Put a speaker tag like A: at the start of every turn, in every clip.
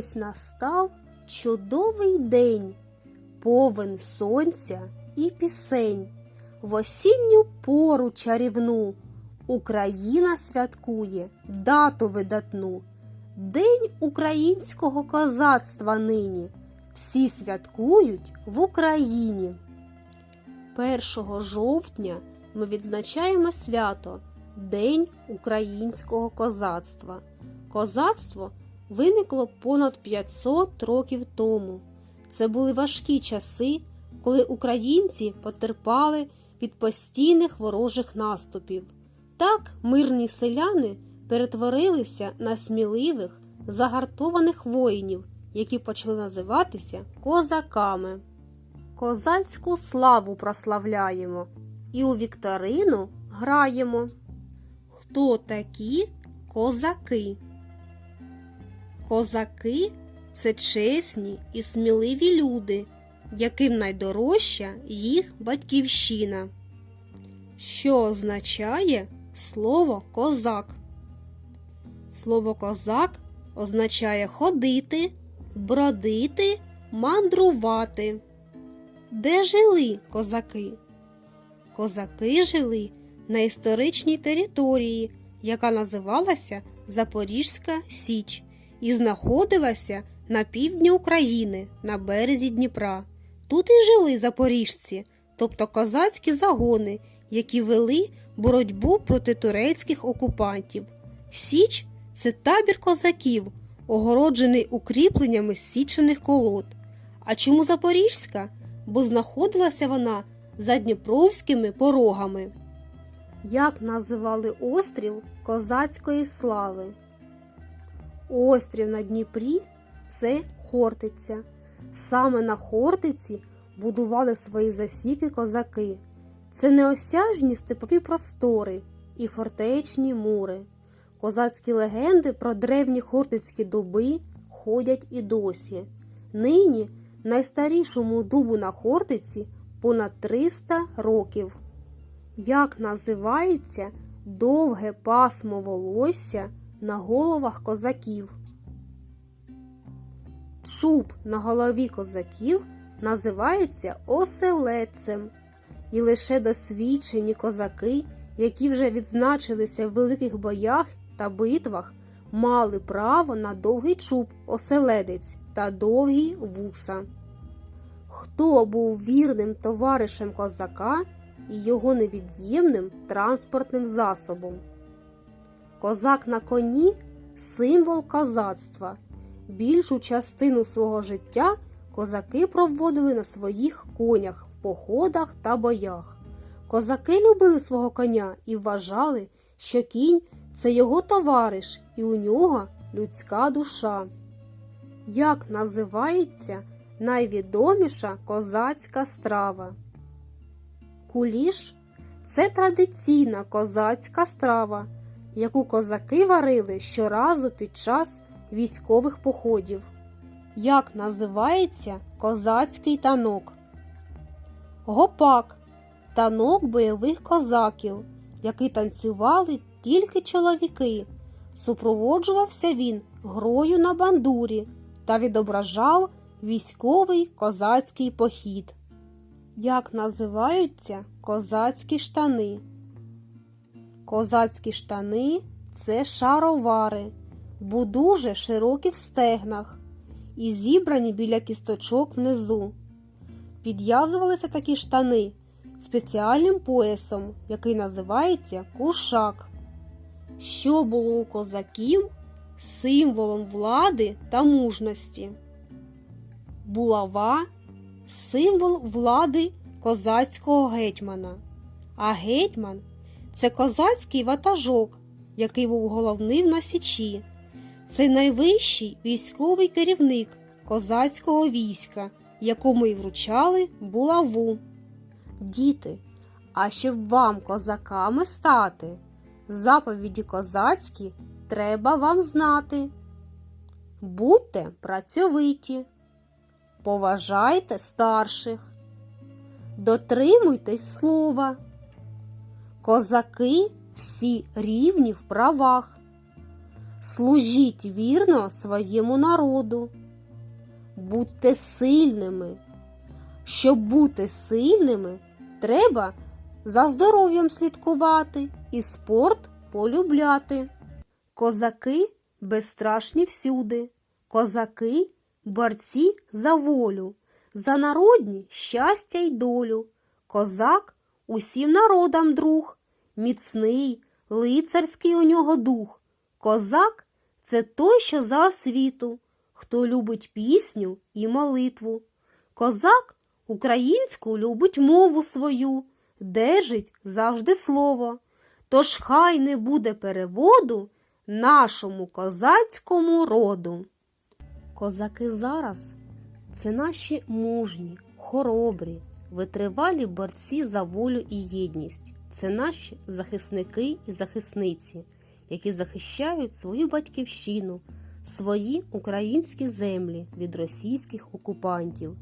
A: Ось настав чудовий день, повен сонця і пісень. В осінню пору чарівну Україна святкує дату видатну, День українського козацтва нині. Всі святкують в Україні. 1 жовтня ми відзначаємо свято День українського козацтва. Козацтво виникло понад 500 років тому. Це були важкі часи, коли українці потерпали від постійних ворожих наступів. Так мирні селяни перетворилися на сміливих, загартованих воїнів, які почали називатися козаками. Козацьку славу прославляємо і у вікторину граємо. Хто такі козаки? Козаки це чесні і сміливі люди, яким найдорожча їх батьківщина. Що означає слово козак? Слово козак означає ходити, бродити, мандрувати. Де жили козаки? Козаки жили на історичній території, яка називалася Запорізька Січ, і знаходилася на півдні України на березі Дніпра. Тут і жили запоріжці, тобто козацькі загони, які вели боротьбу проти турецьких окупантів. Січ це табір козаків, огороджений укріпленнями січених колод. А чому Запорізька? Бо знаходилася вона за Дніпровськими порогами. Як називали острів козацької слави? Острів на Дніпрі це Хортиця. Саме на Хортиці будували свої засіки козаки. Це неосяжні степові простори і фортечні мури. Козацькі легенди про древні хортицькі дуби ходять і досі. Нині найстарішому дубу на Хортиці понад 300 років. Як називається довге пасмо волосся на головах козаків? Чуб на голові козаків називається оселедцем, і лише досвідчені козаки, які вже відзначилися в великих боях та битвах, мали право на довгий чуб оселедець та довгі вуса. Хто був вірним товаришем козака і його невід'ємним транспортним засобом? Козак на коні символ козацтва. Більшу частину свого життя козаки проводили на своїх конях в походах та боях. Козаки любили свого коня і вважали, що кінь це його товариш, і у нього людська душа. Як називається найвідоміша козацька страва? Куліш це традиційна козацька страва, яку козаки варили щоразу під час військових походів. Як називається козацький танок? Гопак танок бойових козаків, який танцювали тільки чоловіки. Супроводжувався він грою на бандурі та відображав військовий козацький похід. Як називаються козацькі штани? Козацькі штани це шаровари, бо дуже широкі в стегнах і зібрані біля кісточок внизу. Підв'язувалися такі штани спеціальним поясом, який називається кушак. Що було у козаків символом влади та мужності? Булава символ влади козацького гетьмана. А гетьман це козацький ватажок, який був головним на січі. Це найвищий військовий керівник козацького війська, якому й вручали булаву. Діти, а щоб вам козаками стати, заповіді козацькі треба вам знати. Будьте працьовиті, поважайте старших, дотримуйтесь слова. Козаки всі рівні в правах. служіть вірно своєму народу. Будьте сильними. Щоб бути сильними, треба за здоров'ям слідкувати і спорт полюбляти. Козаки безстрашні всюди, козаки борці за волю, за народні щастя й долю. Козак усім народам друг, міцний, лицарський у нього дух. Козак це той, що за освіту, хто любить пісню і молитву. Козак українську любить мову свою, держить завжди слово. Тож хай не буде переводу нашому козацькому роду. Козаки зараз це наші мужні, хоробрі, витривалі борці за волю і єдність. Це наші захисники і захисниці, які захищають свою батьківщину, свої українські землі від російських окупантів.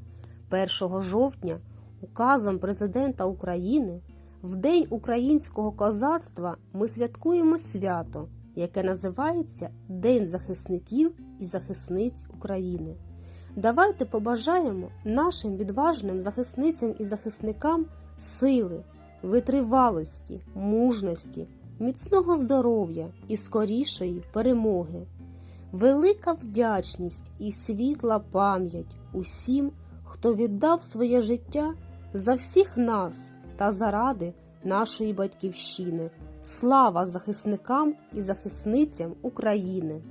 A: 1 жовтня указом президента України в День українського козацтва ми святкуємо свято, яке називається День захисників і захисниць України. Давайте побажаємо нашим відважним захисницям і захисникам сили, витривалості, мужності, міцного здоров'я і скорішої перемоги. Велика вдячність і світла пам'ять усім, хто віддав своє життя за всіх нас та заради нашої батьківщини. Слава захисникам і захисницям України!